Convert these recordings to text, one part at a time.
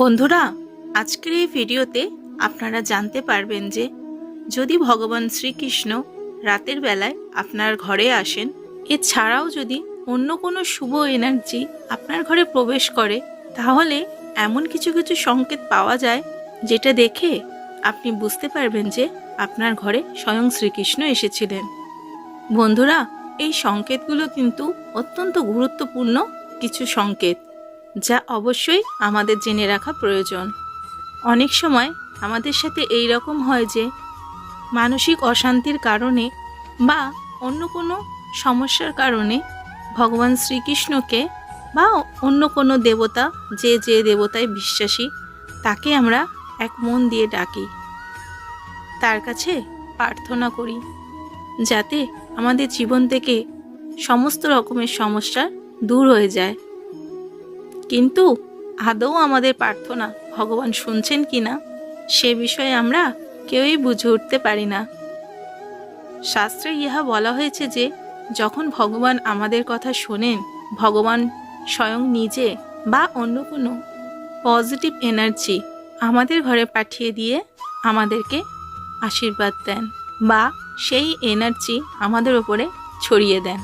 বন্ধুরা, আজকের এই ভিডিওতে আপনারা জানতে পারবেন যে যদি ভগবান শ্রীকৃষ্ণ রাতের বেলায় আপনার ঘরে আসেন, এছাড়াও যদি অন্য কোনো শুভ এনার্জি আপনার ঘরে প্রবেশ করে, তাহলে এমন কিছু কিছু সংকেত পাওয়া যায় যেটা দেখে আপনি বুঝতে পারবেন যে আপনার ঘরে স্বয়ং শ্রীকৃষ্ণ এসেছিলেন। বন্ধুরা, এই সংকেতগুলো কিন্তু অত্যন্ত গুরুত্বপূর্ণ কিছু সংকেত। যা অবশ্যই আমাদের জেনে রাখা প্রয়োজন। অনেক সময় আমাদের সাথে এই রকম হয় যে, মানসিক অশান্তির কারণে বা অন্য কোনো সমস্যার কারণে ভগবান শ্রীকৃষ্ণকে বা অন্য কোনো দেবতা যে যে দেবতায় বিশ্বাসী, তাকে আমরা এক মন দিয়ে ডাকি। তার কাছে প্রার্থনা করি, যাতে আমাদের জীবন থেকে সমস্ত রকমের সমস্যা দূর হয়ে যায়। কিন্তু আদৌ আমাদের প্রার্থনা ভগবান শুনছেন কি না সে বিষয়ে আমরা কেউই বুঝে উঠতে পারি না। শাস্ত্রে ইহা বলা হয়েছে যে, যখন ভগবান আমাদের কথা শোনেন, ভগবান স্বয়ং নিজে বা অন্য কোনো পজিটিভ এনার্জি আমাদের ঘরে পাঠিয়ে দিয়ে আমাদেরকে আশীর্বাদ দেন বা সেই এনার্জি আমাদের ওপরে ছড়িয়ে দেন।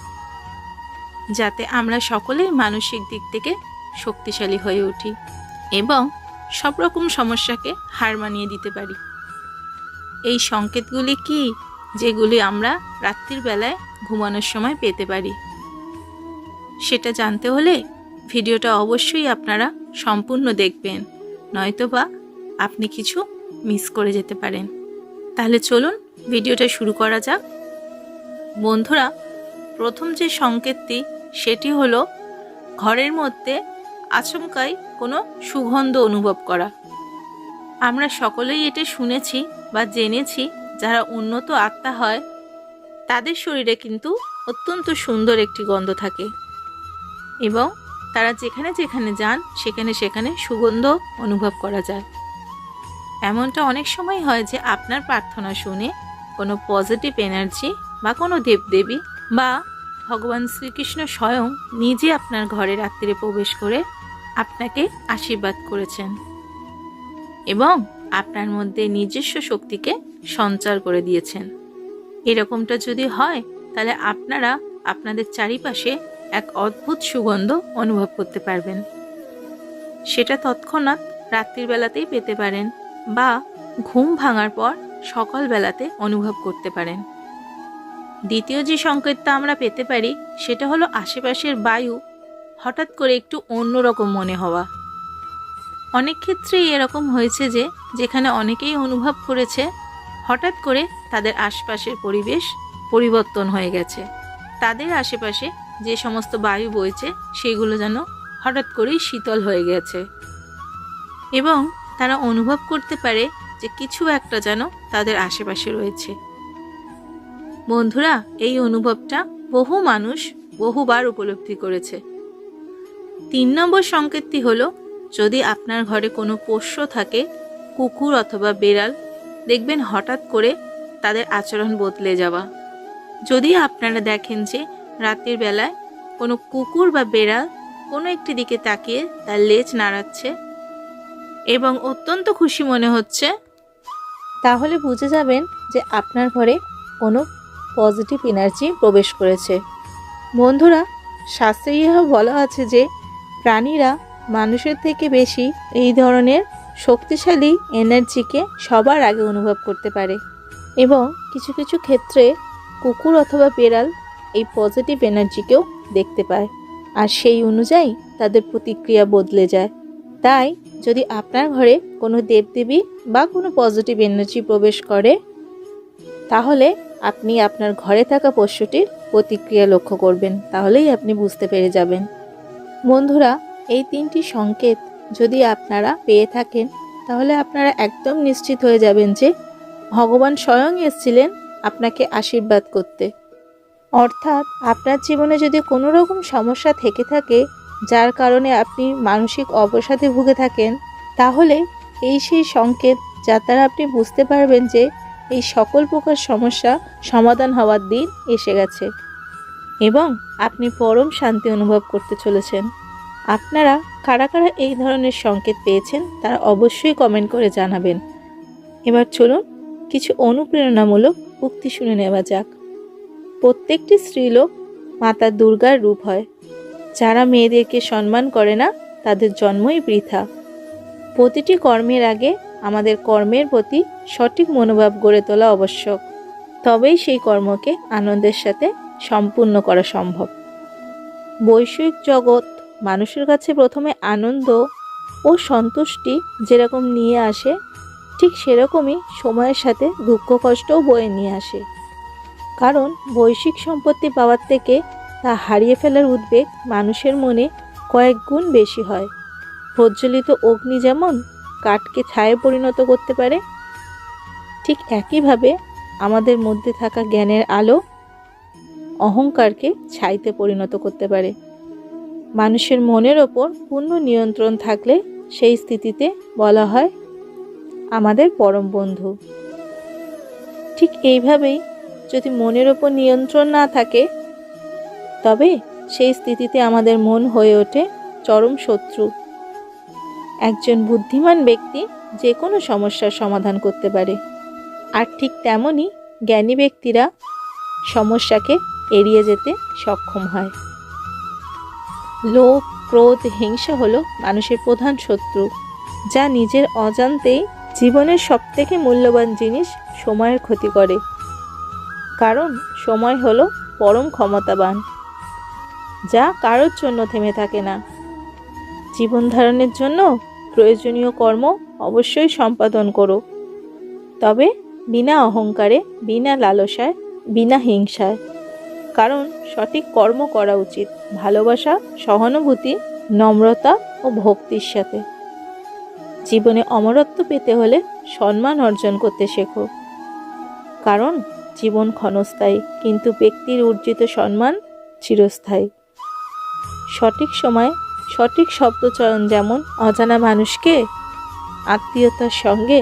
যাতে আমরা সকলেই মানসিক দিক থেকে শক্তিশালী হয়ে উঠি এবং সব রকম সমস্যাকে হার মানিয়ে দিতে পারি। এই সংকেতগুলি কি যেগুলি আমরা রাত্রির বেলায় ঘুমানোর সময় পেতে পারি? সেটা জানতে হলে ভিডিওটা অবশ্যই আপনারা সম্পূর্ণ দেখবেন নয়তো বা আপনি কিছু মিস করে যেতে পারেন। তাহলে চলুন ভিডিওটা শুরু করা যাক। বন্ধুরা, প্রথম যে সংকেতটি, সেটি হলো ঘরের মধ্যে আচমকাই কোনো সুগন্ধ অনুভব করা। আমরা সকলেই এটা শুনেছি বা জেনেছি, যারা উন্নত আত্মা হয়, তাদের শরীরে কিন্তু অত্যন্ত সুন্দর একটি গন্ধ থাকে। এবং তারা যেখানে যেখানে যান, সেখানে সেখানে সুগন্ধ অনুভব করা যায়। এমনটা অনেক সময় হয় যে আপনার প্রার্থনা শুনে কোনো পজিটিভ এনার্জি বা কোনো দেবদেবী বা ভগবান শ্রীকৃষ্ণ স্বয়ং নিজে আপনার ঘরে রাত্রিরে প্রবেশ করে আপনাকে আশীর্বাদ করেছেন এবং আপনার মধ্যে নিজস্ব শক্তিকে সঞ্চার করে দিয়েছেন। এরকমটা যদি হয়, তাহলে আপনারা আপনাদের চারিপাশে এক অদ্ভুত সুগন্ধ অনুভব করতে পারবেন। সেটা তৎক্ষণাৎ রাত্রির বেলাতেই পেতে পারেন বা ঘুম ভাঙার পর সকালবেলাতে অনুভব করতে পারেন। দ্বিতীয় যে সংকেতটা আমরা পেতে পারি, সেটা হলো আশেপাশের বায়ু হঠাৎ করে একটু অন্যরকম মনে হওয়া। অনেক ক্ষেত্রেই এরকম হয়েছে যে, যেখানে অনেকেই অনুভব করেছে, হঠাৎ করে তাদের আশপাশের পরিবেশ পরিবর্তন হয়ে গেছে। তাদের আশেপাশে যে সমস্ত বায়ু বইছে, সেগুলো যেন হঠাৎ করেই শীতল হয়ে গেছে। এবং তারা অনুভব করতে পারে যে কিছু একটা যেন তাদের আশেপাশে রয়েছে। বন্ধুরা, এই অনুভবটা বহু মানুষ বহুবার উপলব্ধি করেছে। তিন নম্বর সংকেতটি হলো, যদি আপনার ঘরে কোনো পোষ্য থাকে, কুকুর অথবা বেড়াল, দেখবেন হঠাৎ করে তাদের আচরণ বদলে যাওয়া। যদি আপনারা দেখেন যে রাতের বেলায় কোনো কুকুর বা বেড়াল কোনো একটি দিকে তাকিয়ে তার লেজ নাড়াচ্ছে এবং অত্যন্ত খুশি মনে হচ্ছে, তাহলে বুঝে যাবেন যে আপনার ঘরে কোনো পজিটিভ এনার্জি প্রবেশ করেছে। বন্ধুরা শাস্ত্রে ইহা বলা আছে যে প্রাণীরা মানুষের থেকে বেশি এই ধরনের শক্তিশালী এনার্জিকে সবার আগে অনুভব করতে পারে এবং কিছু কিছু ক্ষেত্রে কুকুর অথবা বেড়াল এই পজিটিভ এনার্জিকেও দেখতে পায় আর সেই অনুযায়ী তাদের প্রতিক্রিয়া বদলে যায়। তাই যদি আপনার ঘরে কোনো দেবদেবী বা কোনো পজিটিভ এনার্জি প্রবেশ করে, তাহলে আপনি আপনার ঘরে থাকা পশুটির প্রতিক্রিয়া লক্ষ্য করবেন, তাহলেই আপনি বুঝতে পেরে যাবেন। বন্ধুরা, এই তিনটি সংকেত যদি আপনারা পেয়ে থাকেন, তাহলে আপনারা একদম নিশ্চিত হয়ে যাবেন যে ভগবান স্বয়ং এসেছিলেন আপনাকে আশীর্বাদ করতে। অর্থাৎ আপনার জীবনে যদি কোনো রকম সমস্যা থেকে থাকে, যার কারণে আপনি মানসিক অবসাদে ভুগে থাকেন, তাহলে এই সেই সংকেত যার দ্বারা আপনি বুঝতে পারবেন যে এই সকল প্রকার সমস্যা সমাধান হওয়ার দিন এসে গেছে। এবং আপনি পরম শান্তি অনুভব করতে চলেছেন। আপনারা কারা কারা এই ধরনের সংকেত পেয়েছেন তারা অবশ্যই কমেন্ট করে জানাবেন। এবার চলুন কিছু অনুপ্রেরণামূলক উক্তি শুনে নেওয়া যাক। প্রত্যেকটি স্ত্রীলোক মাতা দুর্গার রূপ হয়। যারা মেয়েদেরকে সম্মান করে না, তাদের জন্মই বৃথা। প্রতিটি কর্মের আগে আমাদের কর্মের প্রতি সঠিক মনোভাব গড়ে তোলা আবশ্যক। তবেই সেই কর্মকে আনন্দের সাথে সম্পূর্ণ করা সম্ভব। বৈষয়িক জগৎ মানুষের কাছে প্রথমে আনন্দ ও সন্তুষ্টি যেরকম নিয়ে আসে, ঠিক সেরকমই সময়ের সাথে দুঃখ কষ্টও বয়ে নিয়ে আসে। কারণ বৈশ্বিক সম্পত্তি পাওয়ার থেকে তা হারিয়ে ফেলার উদ্বেগ মানুষের মনে কয়েক গুণ বেশি হয়। প্রজ্বলিত অগ্নি যেমন কাঠকে ছায়ে পরিণত করতে পারে? ঠিক একইভাবে আমাদের মধ্যে থাকা জ্ঞানের আলো অহংকারকে ছাইতে পরিণত করতে পারে। মানুষের মনের ওপর পূর্ণ নিয়ন্ত্রণ থাকলে সেই স্থিতিতে বলা হয় আমাদের পরম বন্ধু। ঠিক এইভাবেই যদি মনের ওপর নিয়ন্ত্রণ না থাকে, তবে সেই স্থিতিতে আমাদের মন হয়ে ওঠে চরম শত্রু। একজন বুদ্ধিমান ব্যক্তি যে কোনো সমস্যার সমাধান করতে পারে। আর ঠিক তেমনই জ্ঞানী ব্যক্তিরা সমস্যাকে এড়িয়ে যেতে সক্ষম হয়। লোভ, ক্রোধ, হিংসা হলো মানুষের প্রধান শত্রু, যা নিজের অজান্তেই জীবনের সবথেকে মূল্যবান জিনিস সময়ের ক্ষতি করে। কারণ সময় হলো পরম ক্ষমতাবান, যা কারোর জন্য থেমে থাকে না। জীবন ধারণের জন্য প্রয়োজনীয় কর্ম অবশ্যই সম্পাদন করো। তবে বিনা অহংকারে, বিনা লালসায়, বিনা হিংসায়। কারণ সঠিক কর্ম করা উচিত, ভালোবাসা, সহানুভূতি, নম্রতা ও ভক্তির সাথে। জীবনে অমরত্ব পেতে হলে সম্মান অর্জন করতে শেখো। কারণ জীবন ক্ষণস্থায়ী, কিন্তু ব্যক্তির অর্জিত সম্মান চিরস্থায়ী। সঠিক সময় সঠিক শব্দচয়ন যেমন অজানা মানুষকে, আত্মীয়তার সঙ্গে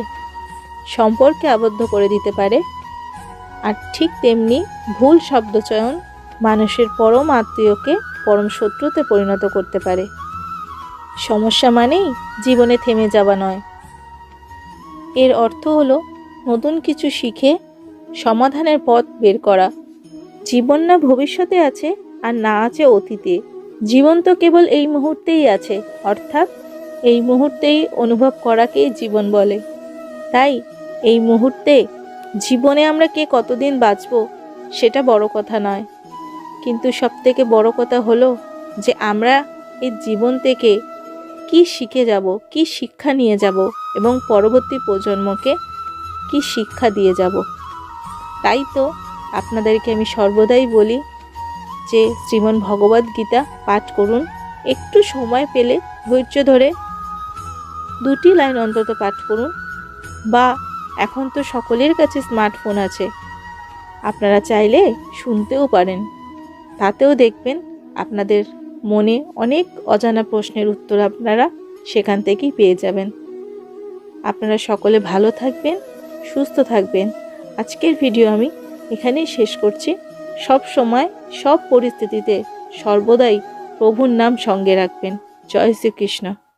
সম্পর্কে আবদ্ধ করে দিতে পারে, আর ঠিক তেমনি ভুল শব্দচয়ন মানুষের পরম আত্মীয়কে, পরম শত্রুতে পরিণত করতে পারে। সমস্যা মানেই জীবনে থেমে যাওয়া নয়। এর অর্থ হলো নতুন কিছু শিখে সমাধানের পথ বের করা। জীবন না ভবিষ্যতে আছে আর না আছে অতীতে। জীবন তো কেবল এই মুহূর্তেই আছে, অর্থাৎ এই মুহূর্তেই অনুভব করাকেই জীবন বলে। তাই এই মুহূর্তে জীবনে আমরা কে কতদিন বাঁচব, সেটা বড় কথা নয়। কিন্তু সবথেকে বড় কথা হলো যে আমরা এই জীবন থেকে কি শিখে যাব, কি শিক্ষা নিয়ে যাব এবং পরবর্তী প্রজন্মকে কি শিক্ষা দিয়ে যাব। তাই তো আপনাদেরকে আমি সর্বদাই বলি যে শ্রীমন ভগবদ গীতা পাঠ করুন, একটু সময় পেলে ধৈর্য ধরে দুটি লাইন অন্তত পাঠ করুন। বা, এখন তো সকলের কাছে স্মার্টফোন আছে। আপনারা চাইলে শুনতেও পারেন। তাতেও দেখবেন আপনাদের মনে অনেক অজানা প্রশ্নের উত্তর আপনারা সেখান থেকেই পেয়ে যাবেন। আপনারা সকলে ভালো থাকবেন, সুস্থ থাকবেন। আজকের ভিডিও আমি এখানেই শেষ করছি। সব সময় সব পরিস্থিতিতে সর্বদাই প্রভুর নাম সঙ্গে রাখবেন। জয় শ্রীকৃষ্ণ।